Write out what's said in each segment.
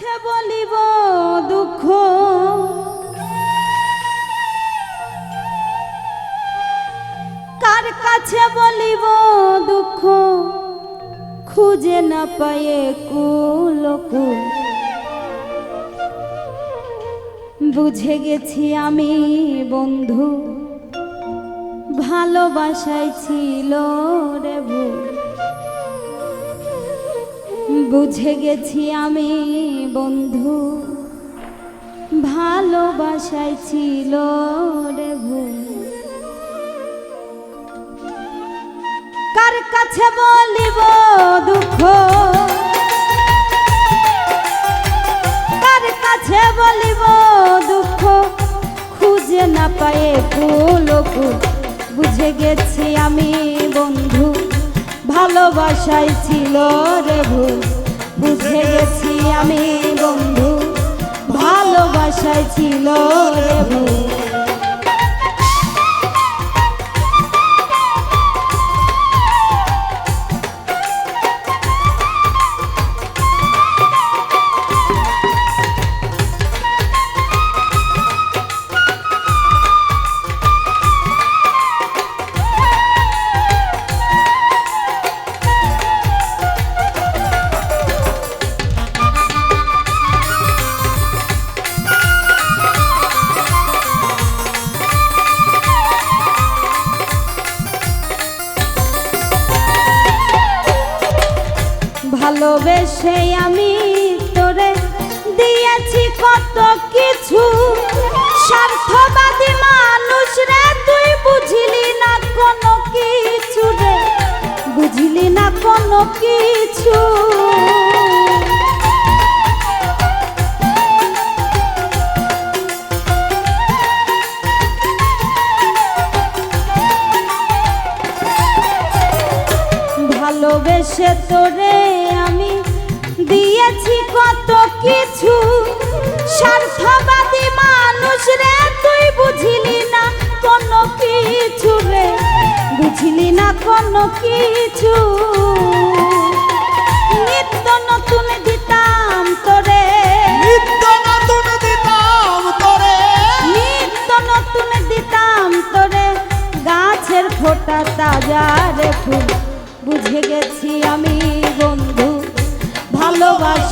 কাছে বলিব দুঃখ। কার কাছে বলিব দুঃখ? খুঁজে না পায়ে কুলকুল বুঝে গেছি আমি বন্ধু ভালোবাসাই ছিল রে ভুল বুঝে গেছি আমি, বন্ধু। ভালোবাসাই ছিল কার কাছে বলিব দুঃখ? কার কাছে বলিব দুঃখ? খুঁজে না পায়ে কুল কুল বুঝে গেছি আমি, বন্ধু। ভালোবাসাই ছিল রে ভুল। বুঝে গেছি আমি বন্ধু ভালোবাসায় ছিল রে ভুল ভালোবেসে আমি তোরে দিয়েছি কত কিছু। স্বার্থবাদী মানুষ রে, তুই বুঝলি না কোনো কিছু রে? বুঝলি না কোনো কিছু। ভালোবেসে তোরে কিছু স্বার্থবাদী মানুষ রে, তুই বুঝলি না কোনো কিছু রে? বুঝলি না কোনো কিছু? নিত্য নতুন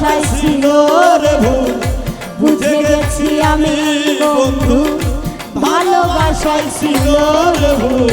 ভালোবাসায় ছিল রে ভুল বুঝে গেছি আমি বন্ধু। ভালোবাসায় ছিল রে ভুল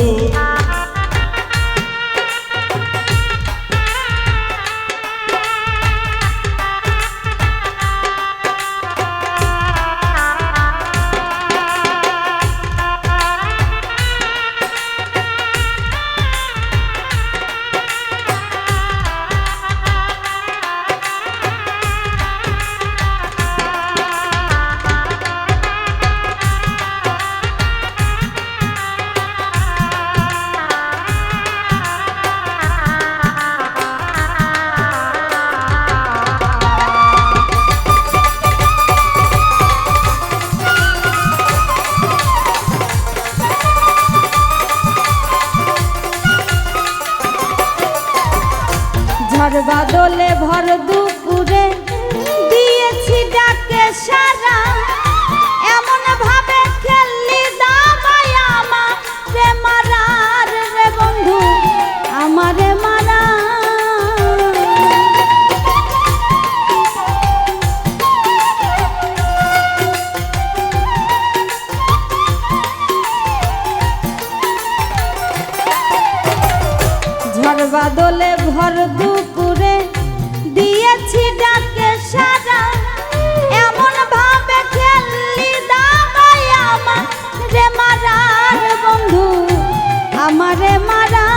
বাদলে ভর দুপুরে দিয়েছি ডাকে সারা। এমন ভাবে খেললি দাবাই আমার। রে মারার বন্ধু আমারে মারা।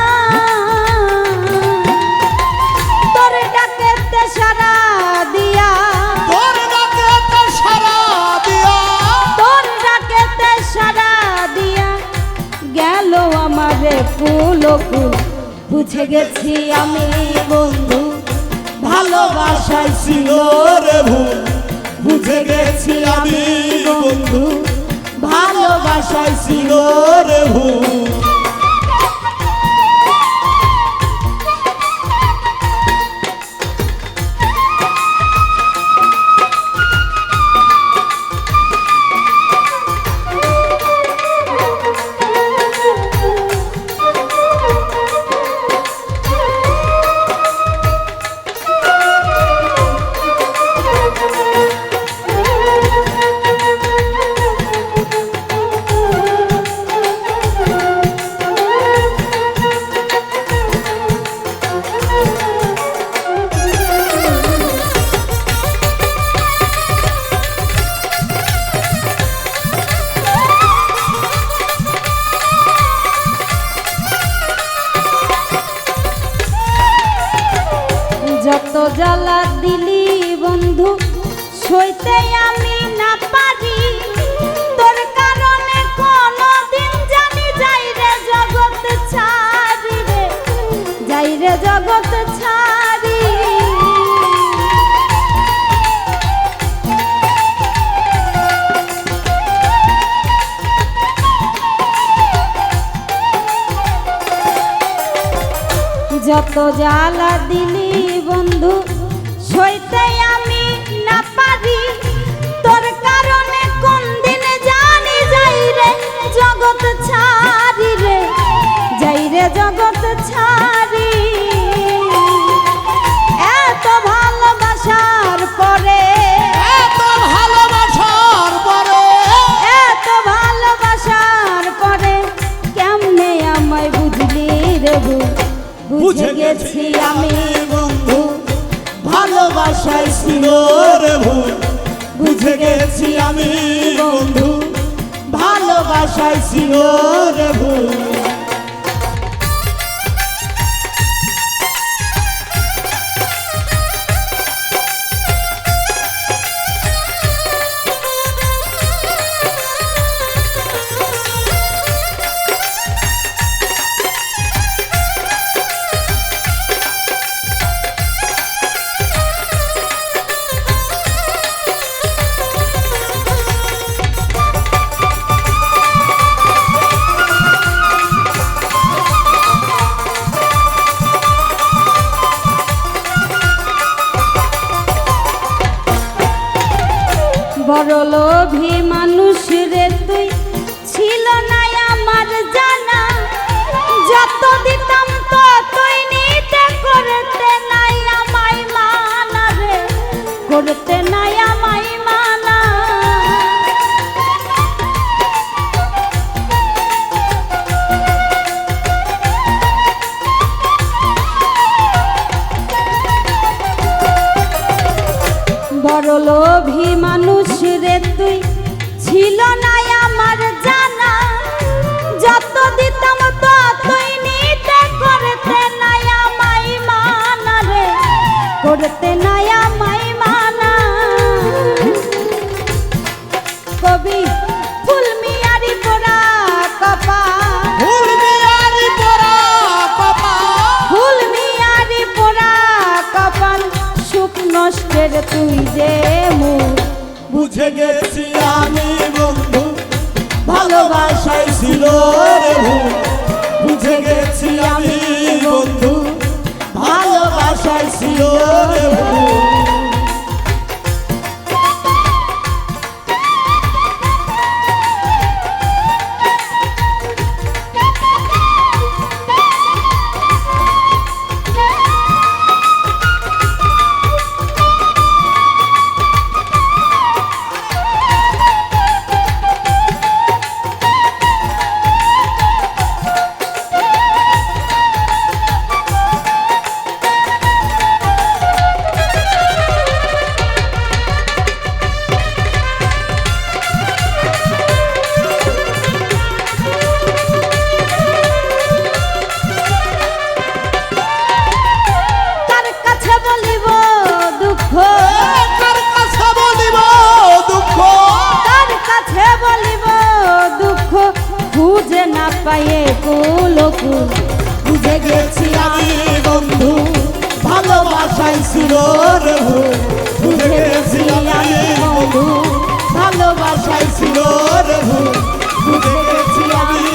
তোর ডাকেতে সারা দিয়া। তোর ডাকেতে সারা দিয়া। তোর ডাকেতে সারা দিয়া। গেল আমারে ফুল ফুল। বুঝে গেছি আমি বন্ধু ভালোবাসায় ছিল রে ভুল। বুঝে গেছি আমি বন্ধু ভালোবাসায় ছিল রে ভুল। জ্বালা দিলি বন্ধু সইতে আমি না পারি। তোর যত জ্বালা দিলি বন্ধু? সইতে আমি না পারি। তোর কারণে কোন দিন জানি যাই রে, জগৎ ছাড়ি রে। যাই রে জগৎ ছাড়ি। বুঝে গেছি আমি বন্ধু। ভালোবাসায় সুন্দর ভুল বুঝে গেছি আমি বন্ধু। ভালোবাসায় সুন্দর ভুল লোভী মানুষ রে তুই ছিল না আমার জানা। যত দিতাম নিতে করতে নাই আমায় মানা রে। করতে নাই আমায় মানা। বড় লোভী মানুষ তুই ছিল না আমার জানা। যত দিতাম ততই নিতে করতে নাই আমায় মানা রে। করতে নাই আমায় মানা। কবি ফুল মিয়ারি পোড়া কপা ভুল মিয়ারি পরা পাপা। ফুল পোড়া কপাল সুখ নষ্টের তুই যে মুখ বুঝে গেছি আমি বন্ধু ভালোবাসাই ছিল বুঝে গেছি আমি বন্ধু ভালোবাসাই ছিল রে খুঁজে না পাইয়ে কুলকু, বুঝে গেছি আমি বন্ধু, ভালোবাসায় ছিল রঘু বুঝে গেছি আমি বন্ধু, ভালোবাসায় ছিল রঘু বুঝে গেছি আমি